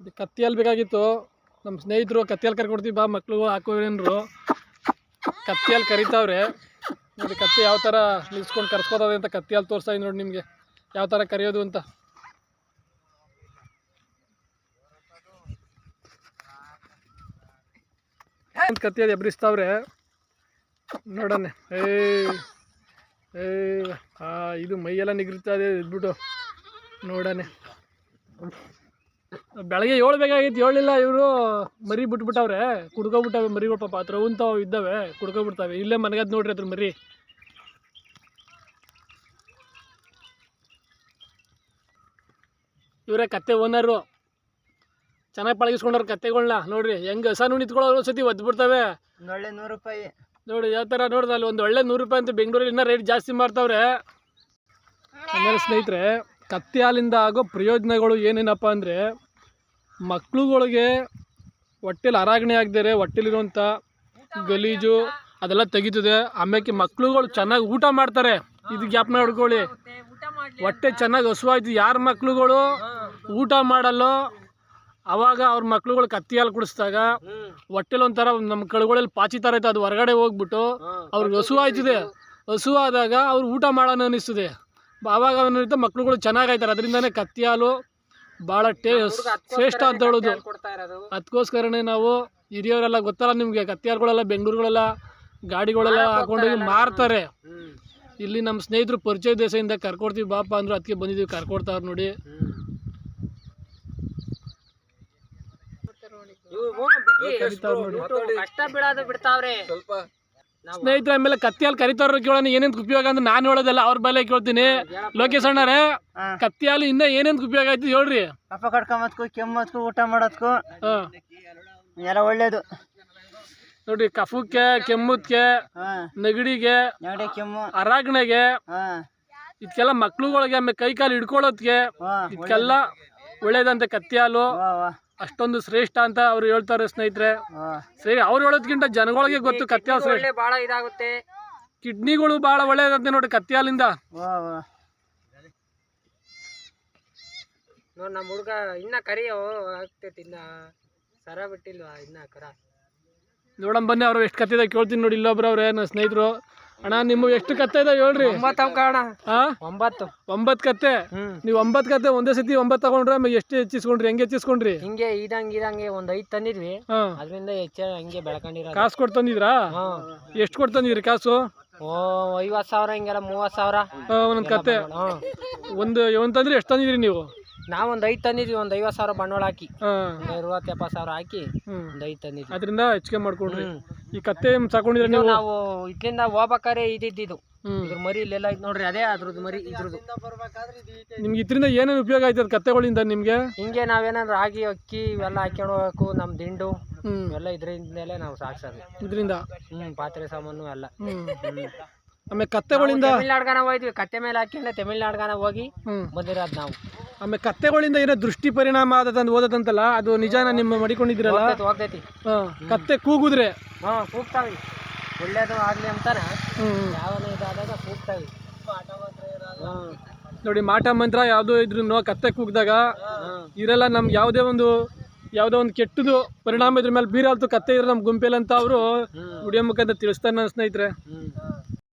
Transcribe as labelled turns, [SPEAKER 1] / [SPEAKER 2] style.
[SPEAKER 1] ಇದು ಕತ್ತಿಯಲ್ಲಿ ಬೇಕಾಗಿತ್ತು. ನಮ್ಮ ಸ್ನೇಹಿತರು ಕತ್ತಿಯಲ್ಲಿ ಕರ್ಕೊಡ್ತೀವಿ ಬಾ ಮಕ್ಳು ಹಾಕೋರು ಕತ್ತಿಯಲ್ಲಿ ಕರಿತಾವ್ರೆ. ಇದು ಕತ್ತಿ ಯಾವ ಥರ ನಿಲ್ಸ್ಕೊಂಡು ಕರ್ಸ್ಕೊತದೆ ಅಂತ ಕತ್ತಿಯಲ್ಲಿ ತೋರಿಸ್ತಾ ನೋಡಿ ನಿಮಗೆ. ಯಾವ ಥರ ಕರೆಯೋದು ಅಂತ. ಕತ್ತಿಯಲ್ಲಿ ಎಬ್ರಿಸ್ತಾವ್ರೆ? ನೋಡೋಣ. ಏ ಏ ಇದು ಮೈಯೆಲ್ಲ ನಿಗ್ರಿತಾ ಇದೆ, ಇದ್ಬಿಟ್ಟು ನೋಡೋಣ. ಬೆಳಗ್ಗೆ ಏಳು ಬೇಕಾಗಿತ್ತು ಏಳಿಲ್ಲ ಇವರು. ಮರಿ ಬಿಟ್ಬಿಟ್ಟವ್ರೆ. ಕುಡ್ಕೊಬಿಟ್ಟವೆ ಮರಿಗಳು ಪಾಪ. ಹತ್ರ ಉಂತಾವ ಇದ್ದಾವೆ ಕುಡ್ಕೊಬಿಡ್ತಾವೆ. ಇಲ್ಲೇ ಮನೆಗದ್ ನೋಡ್ರಿ ಅದ್ರ ಮರಿ. ಇವರೇ ಕತ್ತೆ ಓನರು. ಚೆನ್ನಾಗಿ ಪಳಗಿಸ್ಕೊಂಡವ್ರು ಕತ್ತೆಗಳನ್ನ ನೋಡ್ರಿ ಹೆಂಗೆ ಹಸನು ನಿಂತ್ಕೊಳ್ಳೋ ಸತಿ ಒದ್ದು ಬಿಡ್ತಾವೆ
[SPEAKER 2] ಒಳ್ಳೆ ನೂರು ರೂಪಾಯಿ.
[SPEAKER 1] ನೋಡಿ ಯಾವ ಥರ ನೋಡ್ದೆ ಅಲ್ಲಿ ಒಂದು ಒಳ್ಳೆ ನೂರು ರೂಪಾಯಿ ಅಂತ ಬೆಂಗಳೂರಲ್ಲಿ ಇನ್ನೂ ರೇಟ್ ಜಾಸ್ತಿ ಮಾಡ್ತಾವ್ರೆ ಆಮೇಲೆ ಸ್ನೇಹಿತರೆ. ಕತ್ತಿ ಹಾಲಿಂದ ಆಗೋ ಪ್ರಯೋಜನಗಳು ಏನೇನಪ್ಪ ಅಂದರೆ, ಮಕ್ಳುಗಳಿಗೆ ಹೊಟ್ಟೆಲಿ ಅರಾಗಣೆ ಆಗದೇ ಹೊಟ್ಟೆಲಿರುವಂಥ ಗಲೀಜು ಅದೆಲ್ಲ ತೆಗೀತದೆ. ಆಮೇಲೆ ಮಕ್ಳುಗಳು ಚೆನ್ನಾಗಿ ಊಟ ಮಾಡ್ತಾರೆ. ಇದು ಗ್ಯಾಪ್ ನೋಡ್ಕೊಳ್ಳಿ ಹೊಟ್ಟೆ ಚೆನ್ನಾಗಿ ಹಸುವಾಯ್ತು. ಯಾರ ಮಕ್ಳುಗಳು ಊಟ ಮಾಡಲ್ಲೋ, ಅವಾಗ ಅವ್ರ ಮಕ್ಳುಗಳು ಕತ್ತಿ ಹಾಲು ಕುಡಿಸ್ದಾಗ ಹೊಟ್ಟೆಲಿ ಒಂಥರ ನಮ್ಮ ಕಳುಗಳಲ್ಲಿ ಪಾಚಿ ಥರ ಐತೆ ಅದು ಹೊರಗಡೆ ಹೋಗ್ಬಿಟ್ಟು ಅವ್ರಿಗೆ ಹಸು ಹಸುವಾದಾಗ ಅವ್ರು ಊಟ ಮಾಡೋಣ ಅನ್ನಿಸ್ತದೆ. ಆವಾಗ ಏನಿರುತ್ತೆ ಮಕ್ಳುಗಳು ಚೆನ್ನಾಗಾಯ್ತಾರೆ ಅದರಿಂದನೇ ಕತ್ತಿ ಹಾಲು ಭಾಳ ಟೇ ಶ್ರೇಷ್ಠ ಅಂತ ಹೇಳೋದು. ಅದಕ್ಕೋಸ್ಕರನೇ ನಾವು ಹಿರಿಯವರೆಲ್ಲ ಗೊತ್ತಲ್ಲ ನಿಮಗೆ ಕತ್ತಿ ಹಾಲುಗಳೆಲ್ಲ ಬೆಂಗಳೂರುಗಳೆಲ್ಲ ಗಾಡಿಗಳೆಲ್ಲ ಹಾಕೊಂಡೋಗಿ ಮಾರ್ತಾರೆ. ಇಲ್ಲಿ ನಮ್ಮ ಸ್ನೇಹಿತರು ಪರಿಚಯ ದೇಶದಿಂದ ಕರ್ಕೊಡ್ತೀವಿ ಬಾಪ ಅಂದ್ರೆ ಅದಕ್ಕೆ ಬಂದಿದ್ದೀವಿ ಕರ್ಕೊಡ್ತಾವ್ರು ನೋಡಿ.
[SPEAKER 2] ಕಷ್ಟ ಬಿಡಾದ ಬಿಡ್ತಾವ್ರೆ.
[SPEAKER 3] ಸ್ವಲ್ಪ
[SPEAKER 1] ಸ್ನೇಹಿತರೆ ಆಮೇಲೆ ಕತ್ತಿ ಹಾಲು ಕರಿತಾರ ಕೇಳೋಣ ಏನೇನ್ ಉಪಯೋಗ ಅಂತ ನಾನು ಹೇಳೋದಲ್ಲ ಅವ್ರ ಬೆಲೆ ಕೇಳ್ತೀನಿ. ಲೋಕೇಶ್ ಅಣ್ಣರೇ ಕತ್ತಿ ಹಾಲು ಇನ್ನ ಏನೇನು ಉಪಯೋಗ ಆಯ್ತು ಹೇಳ್ರಿ.
[SPEAKER 2] ಕಫ ಕಟ್ಕೊಂಬತ್ಕು ಕೆಮ್ಮತ್ಕು ಊಟ ಮಾಡೋದ್ಕು
[SPEAKER 1] ಹಾ.
[SPEAKER 2] ಎಲ್ಲ ಒಳ್ಳೇದು.
[SPEAKER 1] ನೋಡ್ರಿ ಕಫಕ್ಕೆ ಕೆಮ್ಮುದ್ಕೆ
[SPEAKER 2] ಹಾ.
[SPEAKER 1] ನೆಗಡಿಗೆ
[SPEAKER 2] ಅರಾಗ್ನೆಗೆ ಕೆಮ್ಮು.
[SPEAKER 1] ಅರಾಗಣೆಗೆ
[SPEAKER 2] ಹಾ.
[SPEAKER 1] ಇದಕ್ಕೆಲ್ಲ ಮಕ್ಳುಗಳಿಗೆ ಆಮೇಲೆ ಕೈ ಕಾಲು ಹಿಡ್ಕೊಳ್ಳೋದಕ್ಕೆ
[SPEAKER 2] ವಾ
[SPEAKER 1] ಇದಕ್ಕೆಲ್ಲ ಒಳ್ಳೇದಂತೆ ಕತ್ತಿ ಹಾಲು
[SPEAKER 2] ವಾ ವಾ.
[SPEAKER 1] ಅಷ್ಟೊಂದು ಶ್ರೇಷ್ಠ ಅಂತ ಅವ್ರು ಹೇಳ್ತಾರೆ ಸ್ನೇಹಿತರೆ. ಸರಿ ಅವ್ರು ಹೇಳೋದ್ಕಿಂತ ಜನಗಳಿಗೆ ಗೊತ್ತು ಕತ್ತಿ ಹಾಲು ಶ್ರೇಷ್ಠ.
[SPEAKER 2] ಬಹಳ ಇದಾಗುತ್ತೆ.
[SPEAKER 1] ಕಿಡ್ನಿಗಳು ಬಹಳ ಒಳ್ಳೇದಂತೆ ನೋಡಿ
[SPEAKER 2] ಕತ್ಯಾಲಿಂದ ನೋಡ್ ನಮ್ಮ ಹುಡುಗ ಇನ್ನ ಕರಿಯೋ ಆಗ್ತೈತಿ ಇನ್ನ. ಸರ ಬಿಟ್ಟಿಲ್ವಾ ಇನ್ನ ಕರ?
[SPEAKER 1] ನೋಡಮ್ ಬನ್ನಿ ಅವ್ರು ಎಷ್ಟು ಕತ್ತಿದೆ ಕೇಳ್ತೀನಿ ನೋಡಿ ಇಲ್ಲೊಬ್ರು ಅವ್ರೆ ನನ್ನ ಸ್ನೇಹಿತರು. ಅಣ್ಣ ನಿಮ್ಮ ಎಷ್ಟು ಕತ್ತೆ ಇದೆ ಹೇಳ್ರಿ?
[SPEAKER 2] ಒಂಬತ್ತು
[SPEAKER 1] ಹಾ ಕತ್ತೆ? ನೀವ್ ಒಂಬತ್ತು ಕತ್ತೆ ಒಂದೇ ಸತಿ ಒಂಬತ್ ತಗೊಂಡ್ರೆ ಎಷ್ಟು ಹೆಚ್ಚಿಸ್ಕೊಂಡ್ರಿ ಹೆಂಗೆ ಹೆಚ್ಚಿಸ್ಕೊಂಡ್ರಿ?
[SPEAKER 2] ಹಿಂಗೆ ಇದಂಗ್ ಇದಂಗೆ ಒಂದ್ ಐದ್ ತಂದಿದ್ವಿ. ಅದ್ರಿಂದ ಹೆಚ್ಚ ಹಂಗೆ
[SPEAKER 1] ಕಾಸು ಕೊಟ್ಟು ತಂದಿದ್ರಾ? ಎಷ್ಟು ಕೊಟ್ಟು ತಂದಿದ್ರಿ ಕಾಸು?
[SPEAKER 2] ಓ ಐವತ್ತು ಸಾವಿರ ಹಿಂಗೆಲ್ಲ ಮೂವತ್ ಸಾವಿರ.
[SPEAKER 1] ಒಂದೊಂದ್ ಕತ್ತೆ. ಒಂದ್ ಒಂದು ತಂದ್ರಿ ಎಷ್ಟು ತಂದಿದ್ರಿ ನೀವು?
[SPEAKER 2] ನಾವೊಂದು ಐದು ತಂದಿದ್ವಿ ಒಂದು ಐವತ್ತು ಸಾವಿರ ಬಂಡವಾಳ ಹಾಕಿ. ಅರವತ್ತು ಎಪ್ಪತ್ತು ಸಾವಿರ ಹಾಕಿ ಒಂದು ಐದು ತಂದಿದ್ವಿ.
[SPEAKER 1] ಅದರಿಂದ ಹೆಚ್ಚಿಗೆ ಮಾಡ್ಕೊಂಡ್ರಿ. ಈ ಕತ್ತೆ ಸಾಕೊಂಡಿದ್ರೆ
[SPEAKER 2] ಇದು
[SPEAKER 1] ನೀವು
[SPEAKER 2] ನಾವು ಇದ್ರಿಂದ ಹೋಗ್ಬೇಕಾರೆ ಇದ್ದಿದ್ದು. ಇದ್ರ ಮರಿ ಇಲ್ಲೆಲ್ಲ ಇದು ನೋಡ್ರಿ ಅದೇ ಅದ್ರದ್ದು ಮರಿ ಇದ್ರದ್ದು.
[SPEAKER 1] ನಿಮ್ಗೆ ಇದರಿಂದ ಏನೇನು ಉಪಯೋಗ ಆಯ್ತದ ಕತ್ತೆಗಳಿಂದ ನಿಮಗೆ?
[SPEAKER 2] ಹಿಂಗೆ ನಾವೇನಾದ್ರು ರಾಗಿ ಅಕ್ಕಿ ಇವೆಲ್ಲ ಹಾಕ್ಕೊಂಡು ಹೋಗಬೇಕು ನಮ್ಮ ದಿಂಡು.
[SPEAKER 1] ಹ್ಞೂ
[SPEAKER 2] ಇವೆಲ್ಲ ಇದರಿಂದಲೇ ನಾವು ಸಾಕ್ಸೋದು.
[SPEAKER 1] ಇದರಿಂದ?
[SPEAKER 2] ಹ್ಮ್ ಪಾತ್ರೆ ಸಾಮಾನು ಎಲ್ಲ. ಹ್ಮ್.
[SPEAKER 1] ಆಮೇಲೆ ಕತ್ತೆಗಳಿಂದ
[SPEAKER 2] ತಮಿಳ್ನಾಡ್ಗಾನ ಹೋಯ್ತೀವಿ ಕತ್ತೆ ಮೇಲೆ ಹಾಕಿಂದ ತಮಿಳ್ನಾಡ್ಗಾನ ಹೋಗಿ ಬಂದಿರೋದು ನಾವು.
[SPEAKER 1] ಆಮೇಲೆ ಕತ್ತೆಗಳಿಂದ ಏನೋ ದೃಷ್ಟಿ ಪರಿಣಾಮ ಆದದಂತ ಓದದಂತಲ್ಲ ಅದು ನಿಜಾನ ನಿಮ್ಮ ಮಡಿಕೊಂಡಿದ್ದೀರಲ್ಲ?
[SPEAKER 2] ಹೋಗ್ತೈತಿ ಹೋಗ್ತೈತಿ.
[SPEAKER 1] ಹಾಂ ಕತ್ತೆ ಕೂಗುದ್ರೆ?
[SPEAKER 2] ಹಾ ಕೂಗ್ತಾವಿ. ಒಳ್ಳೇದು ಆಗ್ಲಿ ಅಂತಾನೆ
[SPEAKER 1] ಹ್ಞೂ
[SPEAKER 2] ಯಾವನ ಇದಾದಾಗ ಕೂಗ್ತಾವಿ.
[SPEAKER 1] ನೋಡಿ ಮಾಟ ಮಂತ್ರ ಯಾವುದೋ ಇದ್ರು ಕತ್ತೆ ಕೂಗಿದಾಗ ಇರಲ್ಲ ನಮ್ಗೆ ಯಾವುದೇ ಒಂದು ಯಾವುದೋ ಒಂದು ಕೆಟ್ಟದು ಪರಿಣಾಮ ಇದ್ರ ಮೇಲೆ ಬೀರಲ್ತು ಕತ್ತೆ ಇದ್ರೆ ನಮ್ಮ ಗುಂಪೆಲ್ಲ ಅಂತ ಅವರು ವಿಡಿಯೋ ಮುಖಾಂತರ ತಿಳಿಸ್ತಾರೆ ನನ್ನ ಸ್ನೇಹಿತರೆ.